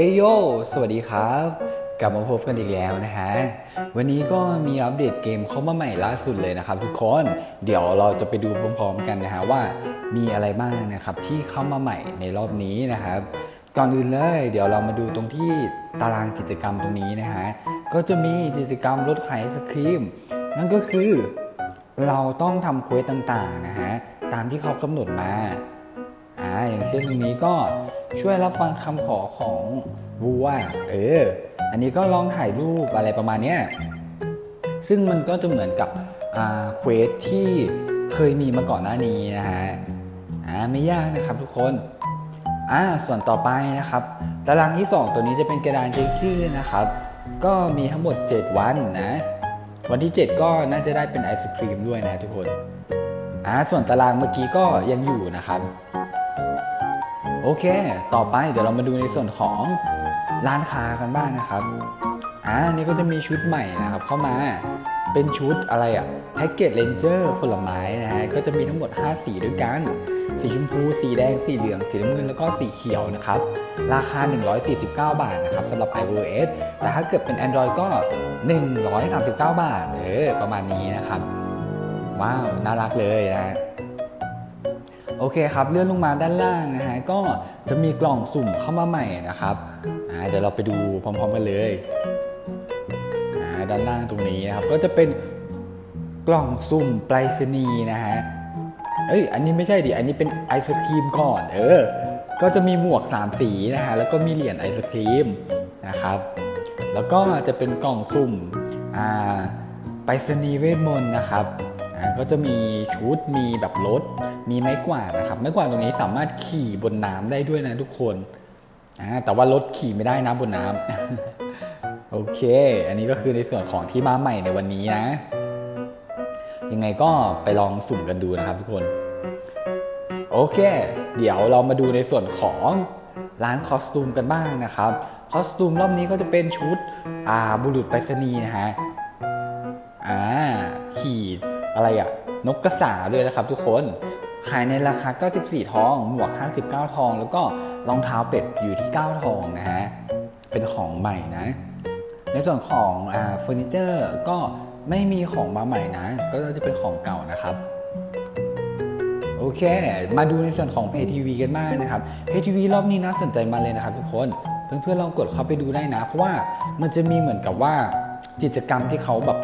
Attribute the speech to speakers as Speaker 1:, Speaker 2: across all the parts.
Speaker 1: เอยโย สวัสดีครับ กลับมาพบกันอีกแล้วนะฮะ วันนี้ก็มีอัปเดตเกมเข้ามาใหม่ล่าสุดเลยนะครับทุกคน เดี๋ยวเราจะไปดูพร้อมๆกันนะฮะว่ามีอะไรบ้างนะครับที่เข้ามาใหม่ในรอบนี้นะครับ ก่อนอื่นเลย เดี๋ยวเรามาดูตรงที่ตารางกิจกรรมตรงนี้นะฮะ ก็จะมีกิจกรรมลดขายไอศครีม นั่นก็คือเราต้องทำเควสต่างๆนะฮะตามที่เขากำหนดมาอ่าอย่างเช่นตรงนี้ก็ ช่วยรับฟังคำขอของวัวเออ อันนี้ก็ลองถ่ายรูปอะไรประมาณเนี้ยซึ่งมันก็จะเหมือนกับเควสที่เคยมีมาก่อนหน้านี้นะฮะอ่าไม่ยากนะครับทุกคนอ่าส่วนต่อไปนะครับ ตารางที่ 2 ตัวนี้จะเป็นกระดานเช็คชื่อนะครับ ก็มีทั้งหมด 7 วันนะ วันที่ 7 ก็น่าจะได้เป็นไอศครีมด้วยนะทุกคนอ่าส่วนตารางเมื่อกี้ก็ยังอยู่นะครับ โอเค ต่อไปเดี๋ยวเรามาดูในส่วนของร้านค้ากันบ้างนะครับ อ่า นี่ก็จะมีชุดใหม่นะครับเข้ามาเป็นชุดอะไรอะแพ็กเกจเลนเจอร์ผลไม้นะฮะ ก็จะมีทั้งหมด 5 สีด้วยกัน สีชมพู สีแดง สีเหลือง สีน้ำเงิน แล้วก็สีเขียวนะครับ ราคา 149 บาทนะครับสำหรับ iOS แต่ถ้าเกิดเป็น Android ก็ 139 บาท เออ ประมาณนี้นะครับ ว้าว น่ารักเลยนะ โอเคครับเลื่อนลงมาด้านล่างนะฮะก็จะมีกล่องสุ่มเข้ามาใหม่นะครับเดี๋ยวเราไปดูพร้อมๆกันเลยด้านล่างตรงนี้นะครับก็จะเป็นกล่องสุ่มไปรษณีย์นะฮะเอ้ยอันนี้ไม่ใช่ดิอันนี้เป็นไอศครีมก่อนเออก็จะมีหมวก 3 สีนะฮะแล้วก็มีเหรียญไอศครีมนะครับ แล้วก็จะเป็นกล่องสุ่มอ่าไปรษณีย์เวทมนต์นะครับ ก็จะมีชุดมีแบบรถมีไม้กวาดนะครับไม้กวาดตรงนี้สามารถขี่บนน้ำได้ด้วยนะทุกคนอ่าแต่ว่ารถขี่ไม่ได้นะบนน้ำโอเค อันนี้ก็คือในส่วนของที่มาใหม่ในวันนี้นะ ยังไงก็ไปลองสุ่มกันดูนะครับทุกคน โอเค เดี๋ยวเรามาดูในส่วนของร้านคอสตูมกันบ้างนะครับ คอสตูมรอบนี้ก็จะเป็นชุด อ่า บุรุษไปรษณีย์นะฮะ อ่า ขี่ อะไรอะนกกระสาด้วยนะครับทุกคนขายในราคา 94 ทอง หมวก 59 ทอง แล้วก็รองเท้าเป็ดอยู่ที่ 9 ทองนะฮะ เป็นของใหม่นะ ในส่วนของเฟอร์นิเจอร์ก็ไม่มีของมาใหม่นะ ก็จะเป็นของเก่านะครับ โอเค มาดูในส่วนของ Pay TV กันบ้างนะครับ Pay TV รอบนี้น่าสนใจมาเลยนะครับทุกคน เพื่อนๆลองกดเข้าไปดูได้นะ เพราะว่ามันจะมีเหมือนกับว่ากิจกรรมที่เขาแบบ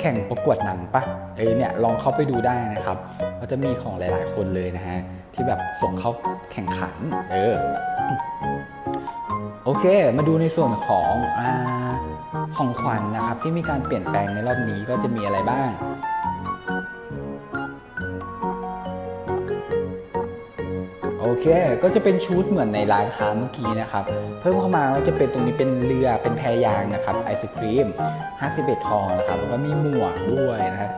Speaker 1: แข่งประกวดหนังปะเอ้ยเนี่ยลองเข้าไปดูได้นะครับก็จะมีของหลาย ๆ คนเลยนะฮะที่แบบส่งเข้าแข่งขัน เออโอเค มาดูในส่วนของอาของขวัญนะครับที่มีการเปลี่ยนแปลงในรอบนี้ก็จะมีอะไรบ้าง โอเค ก็จะเป็นชุดเหมือนในร้านค้าเมื่อกี้นะครับ เพิ่มเข้ามาก็จะเป็นตรงนี้เป็นเรือ เป็นแพยางนะครับ ไอศครีม 51 ทองนะครับ แล้วก็มีหมวกด้วยนะครับ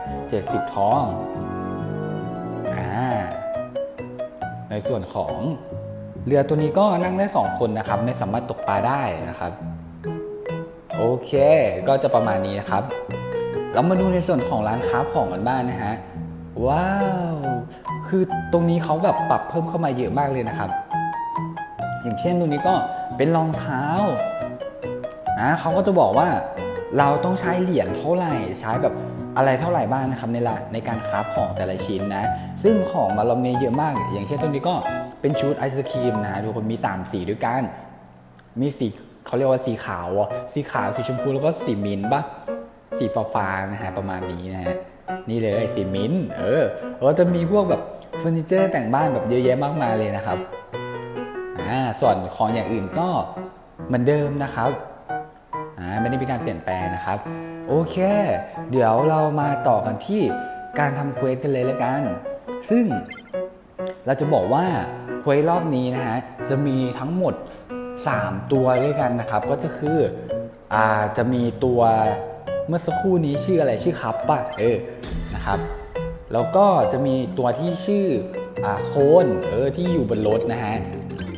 Speaker 1: 70 ทอง อ่า ในส่วนของเรือตัวนี้ก็นั่งได้ 2 คนนะครับ ไม่สามารถตกปลาได้นะครับ โอเค ก็จะประมาณนี้นะครับ เรามาดูในส่วนของร้านค้าของกันบ้างนะฮะ ว้าว คือตรงนี้เขาแบบปรับเพิ่มเข้ามาเยอะมากเลยนะครับ อย่างเช่นตรงนี้ก็เป็นรองเท้าอ่าเขาก็จะบอกว่าเราต้องใช้เหรียญเท่าไหร่ใช้แบบอะไรเท่าไหร่บ้างนะครับในละในการคราฟของแต่ละชิ้นนะ ซึ่งของมาเรามีเยอะมาก อย่างเช่นตรงนี้ก็เป็นชุดไอศครีมนะฮะทุกคนมีสามสีด้วยกัน มีสีเขาเรียกว่าสีขาวอะสีขาวสีชมพูแล้วก็สีมินท์ปะสีฟ้าๆนะฮะประมาณนี้นะฮะ นี่เลยสีมิ้นท์เออแล้วก็จะมีพวกแบบเฟอร์นิเจอร์แต่งบ้านแบบเยอะแยะมากมายเลยนะครับอ่าส่วนของอย่างอื่นก็เหมือนเดิมนะครับอ่าไม่ได้มีการเปลี่ยนแปลงนะครับ โอเค เดี๋ยวเรามาต่อกันที่การทำเควสกันเลยแล้วกัน ซึ่งเราจะบอกว่าเควสรอบนี้นะฮะจะมีทั้งหมด 3 ตัวด้วยกันนะครับ ก็จะคืออ่าจะมีตัว เมื่อสักครู่นี้ชื่ออะไรชื่อคับป่ะเออนะครับแล้วก็จะมีตัวที่ชื่ออโคนเออที่อยู่บนรถนะฮะ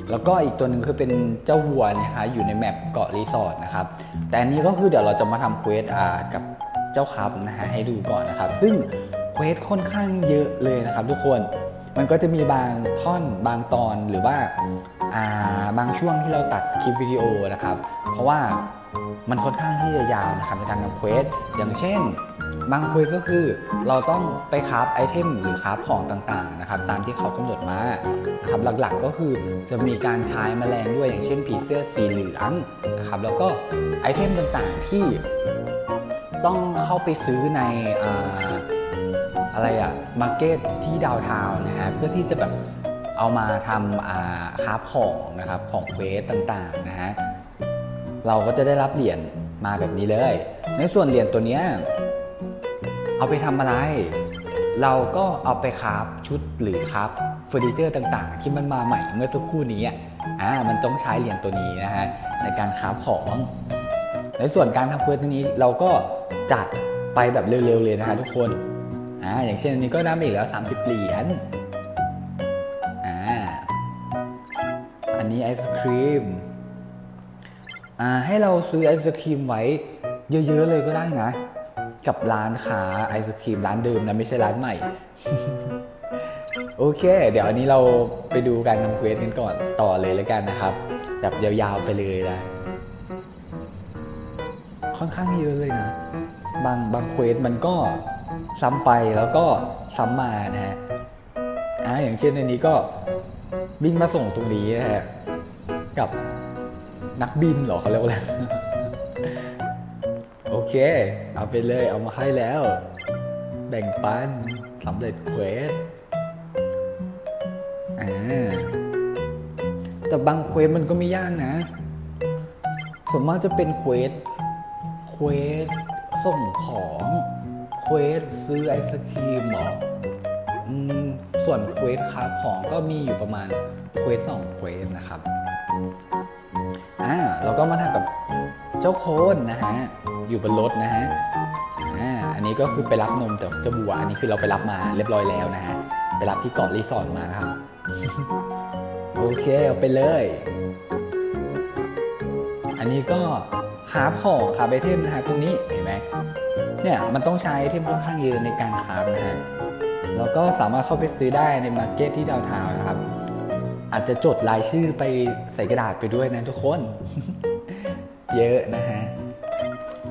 Speaker 1: แล้วก็อีกตัวหนึ่งคือเป็นเจ้าวัวนะฮะอยู่ในแมปเกาะรีสอร์ทนะครับแต่อันนี้ก็คือเดี๋ยวเราจะมาทำเควสกับเจ้าคับนะฮะให้ดูก่อนนะครับ ซึ่งเควสค่อนข้างเยอะเลยนะครับทุกคนมันก็จะมีบางท่อนบางตอนหรือว่า บางช่วงที่เราตัดคลิปวิดีโอนะครับ เพราะว่ามันค่อนข้างที่จะยาวนะครับในการทำเควสอย่างเช่น บางเควสก็คือเราต้องไปคราฟไอเทมหรือคราฟของต่างๆนะครับตามที่เขากำหนดมานะครับหลักๆก็คือจะมีการใช้แมลงด้วยอย่างเช่นผีเสื้อสีเหลืองนะครับแล้วก็ไอเทมต่างๆที่ต้องเข้าไปซื้อในออะไรอะมาร์เก็ตที่ดาวทาวนะฮะเพื่อที่จะแบบ เอามาทำคราฟของนะครับของเวสต่างๆนะฮะเราก็จะได้รับเหรียญมาแบบนี้เลย ในส่วนเหรียญตัวเนี้ยเอาไปทำอะไร เราก็เอาไปคราฟชุดหรือคราฟเฟอร์นิเจอร์ต่างๆ ที่มันมาใหม่เมื่อสักครู่นี้อะอ่ามันต้องใช้เหรียญตัวนี้นะฮะในการคราฟของในส่วนการทำเควสนี้เราก็จัดไปแบบเร็วๆเลยนะฮะทุกคนอ่าอย่างเช่นอันนี้ก็ได้มาอีกแล้ว 30 เหรียญ นี้ไอศครีมอ่าให้เราซื้อไอศครีมไว้เยอะๆเลยก็ได้นะ กับร้านค้าไอศครีมร้านเดิมนะไม่ใช่ร้านใหม่ โอเค เดี๋ยวอันนี้เราไปดูการทำเควสกันก่อนต่อเลยแล้วกันนะครับแบบยาวๆไปเลยนะค่อนข้างเยอะเลยนะบางบางเควสมันก็ซ้ำไปแล้วก็ซ้ำมานะฮะอ่าอย่างเช่นอันนี้ก็ บินมาส่งตรงนี้นะฮะกับนักบินเหรอเขาเรียกว่าอะไรโอเค เอาไปเลยเอามาให้แล้ว แบ่งปันสำเร็จเควสแต่บางเควสมันก็ไม่ยากนะ ส่วนมากจะเป็นเควสเควสส่งของเควสซื้อไอศครีมหรอ ส่วนเควสค้าของก็มีอยู่ประมาณเควสสองเควสนะครับอ่าเราก็มาทำกับเจ้าโคนนะฮะอยู่บนรถนะฮะอ่าอันนี้ก็คือไปรับนมจากเจ้าบัวอันนี้คือเราไปรับมาเรียบร้อยแล้วนะฮะไปรับที่เกาะรีสอร์ทมาครับโอเคเอาไปเลย อันนี้ก็คราฟของคาฟไอเทมนะฮะตรงนี้เห็นไหมเนี่ยมันต้องใช้ไอเทมค่อนข้างเยอะในการคาฟนะฮะ แล้วก็สามารถเข้าไปซื้อได้ในมาร์เก็ตที่ดาวทาวนะครับ อาจจะจดรายชื่อไปใส่กระดาษไปด้วยนะทุกคน เยอะนะฮะ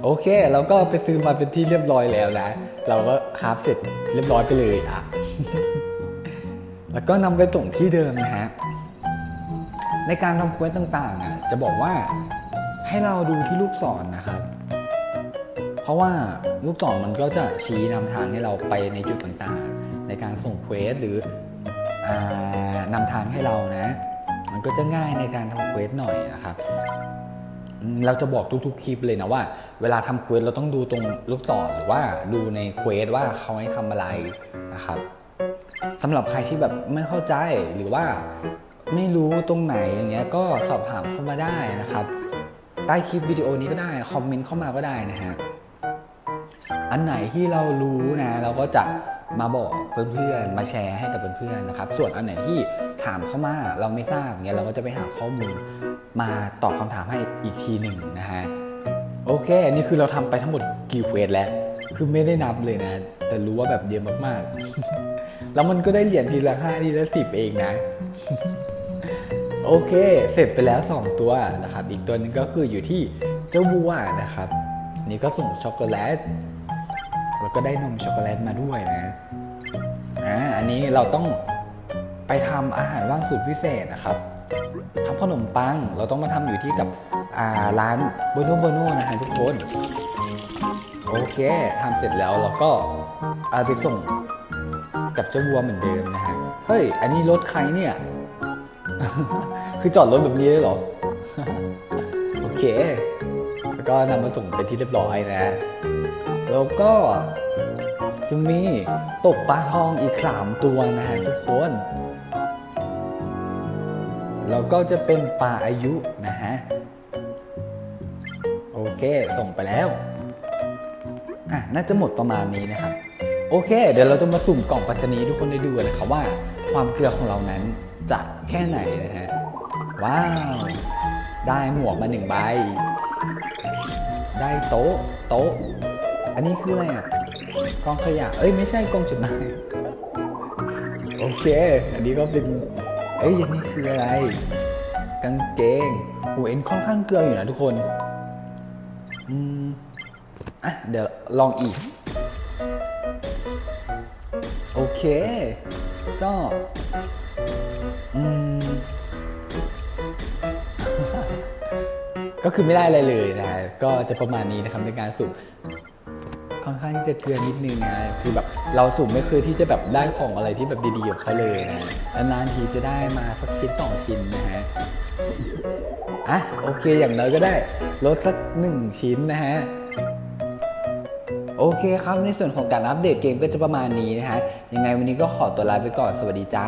Speaker 1: โอเคเราก็ไปซื้อมาเป็นที่เรียบร้อยแล้วนะ เราก็คราฟเสร็จเรียบร้อยไปเลยอะ แล้วก็นำไปส่งที่เดิมนะฮะ ในการทำเควสต่างๆอะจะบอกว่าให้เราดูที่ลูกศรนะครับ เพราะว่าลูกศรมันก็จะชี้นำทางให้เราไปในจุดต่างๆ ในการส่งเควสหรืออนำทางให้เรานะ มันก็จะง่ายในการทำเควสหน่อยนะครับเราจะบอกทุกๆคลิปเลยนะว่า เวลาทำเควสเราต้องดูตรงลูกศรหรือว่าดูในเควสว่าเขาให้ทำอะไรนะครับสำหรับใครที่แบบไม่เข้าใจหรือว่าไม่รู้ตรงไหนอย่างเงี้ยก็สอบถามเข้ามาได้นะครับ ใต้คลิปวิดีโอนี้ก็ได้คอมเมนต์เข้ามาก็ได้นะฮะอันไหนที่เรารู้นะ เราก็จะ มาบอกเพื่อนๆ มาแชร์ให้กับเพื่อนๆนะครับ ส่วนอันไหนที่ถามเข้ามาเราไม่ทราบเงี้ยเราก็จะไปหาข้อมูลมาตอบคำถามให้อีกทีหนึ่งนะฮะโอเค นี่คือเราทำไปทั้งหมดกี่เควสแล้ว คือไม่ได้นับเลยนะ แต่รู้ว่าแบบเยอะมากๆ แล้วมันก็ได้เหรียญทีละห้าทีละสิบเองนะ โอเค เสร็จไปแล้ว 2 ตัวนะครับ อีกตัวนึงก็คืออยู่ที่เจ้าบัวนะครับ นี่ก็ส่งช็อกโกแลต แล้วก็ได้นมช็อกโกแลตมาด้วยนะอ่าอันนี้เราต้องไปทำอาหารว่างสูตรพิเศษนะครับทำขนมปัง เราต้องมาทำอยู่ที่กับอ่าร้านโบโนโบโนนะฮะทุกคน โอเคทำเสร็จแล้วเราก็เอาไปส่งกับเจ้าวัวเหมือนเดิมนะฮะ เฮ้ย อันนี้รถใครเนี่ย คือจอดรถแบบนี้เลยเหรอ โอเค แล้วก็นำมาส่งเป็นที่เรียบร้อยนะ แล้วก็จะมีตกปลาทองอีก 3 ตัวนะฮะทุกคน แล้วก็จะเป็นปลาอายุนะฮะ โอเค ส่งไปแล้ว อะ น่าจะหมดประมาณนี้นะครับ โอเค เดี๋ยวเราจะมาสุ่มกล่องปรษณีทุกคนได้ดูกันนะครับว่า ความเกลือของเรานั้นจะแค่ไหนนะฮะ ว้าว ได้หมวกมาหนึ่งใบ ได้โต๊ะ โต๊ะ อันนี้คืออะไรอะกองขยะ เอ้ยไม่ใช่กองจดหมายโอเค อันนี้ก็เป็น เอ้ยอันนี้คืออะไร กางเกงโหเอ็นค่อนข้างเกลืออยู่นะทุกคนอืมอะเดี๋ยวลองอีก โอเค ก็อืมก็คือไม่ได้อะไรเลยนะก็จะประมาณนี้นะครับในการสุ่ม ค่อนข้างที่จะเกลือนิดนึงนะคือแบบเราสุ่มไม่เคยที่จะแบบได้ของอะไรที่แบบดีๆกับเขาเลยนะนานๆทีจะได้มาสักชิ้นสองชิ้นนะฮะอะโอเคอย่างน้อยก็ได้ลดสักหนึ่งชิ้นนะฮะโอเคครับในส่วนของการอัปเดตเกมก็จะประมาณนี้นะฮะยังไงวันนี้ก็ขอตัวลาไปก่อนสวัสดีจ้า